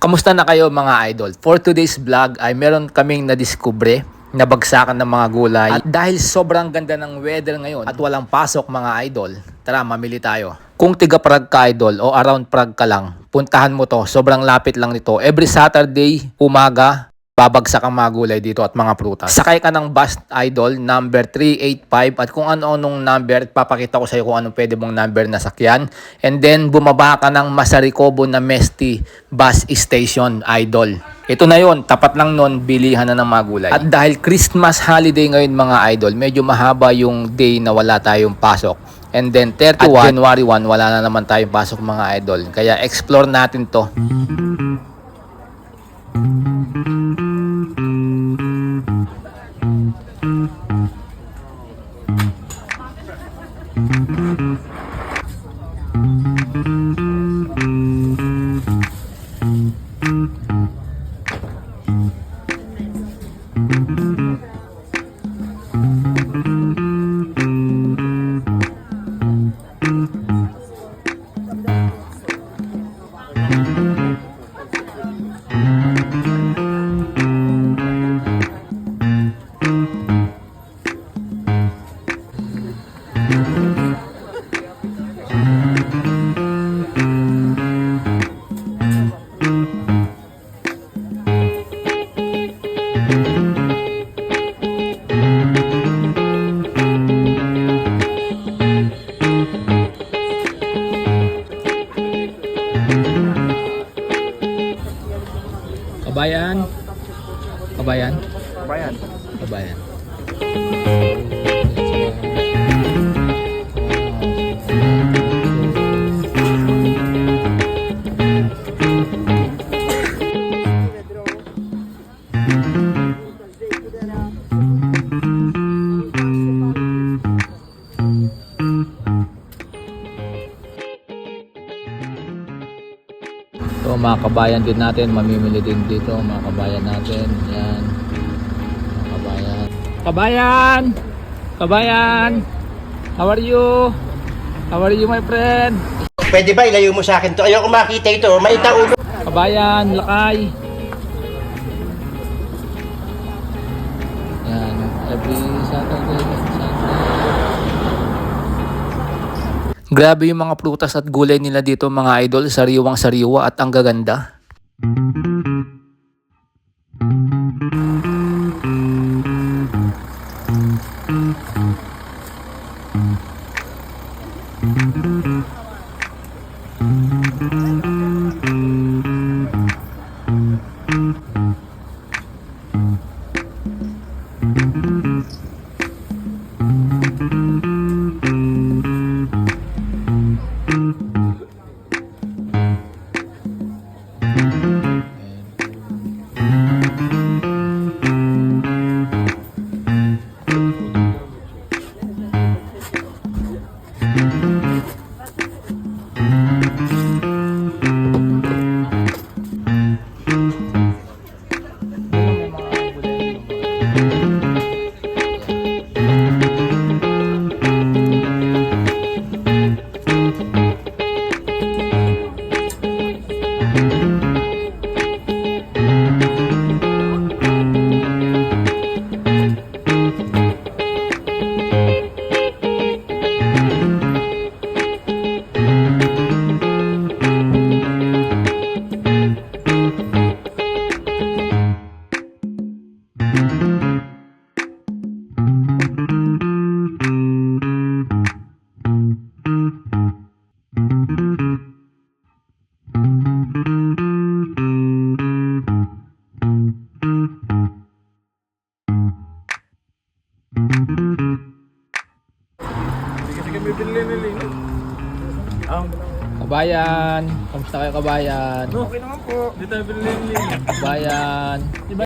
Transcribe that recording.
Kamusta na kayo mga idol? For today's vlog ay meron kaming nadiskubre na bagsakan ng mga gulay. At dahil sobrang ganda ng weather ngayon at walang pasok mga idol, tara mamili tayo. Kung tiga Prague ka idol o around Prague ka lang, puntahan mo to. Sobrang lapit lang nito. Every Saturday, umaga, babagsak ang mga gulay dito at mga prutas. Sakay ka ng bus idol number 385 at kung ano-anong number, papakita ko sa iyo kung anong pwede mong number na sakyan. And then bumaba ka ng Masarikobo na Mesti bus station idol. Ito na yon, tapat lang nun, bilihan na ng mga gulay. At dahil Christmas holiday ngayon mga idol, medyo mahaba yung day na wala tayong pasok. And then 31, at January 1, wala na naman tayong pasok mga idol. Kaya explore natin to. Thank you. Kabayan. Kabayan. Bayan. Kabayan. So mga kabayan din natin, mamimili din dito mga kabayan natin. Yan. Mga kabayan. Kabayan! Kabayan! How are you? How are you my friend? Pwede ba ilayo mo sa akin to? Ayoko makita ito. Maita ulo. Kabayan, lakay. Yan, every Saturday, Grabe yung mga prutas at gulay nila dito mga idol, sariwang sariwa at ang gaganda. Kabayan, kamusta kayo kabayan? Okay naman po. Dito tayo bilhin Kabayan.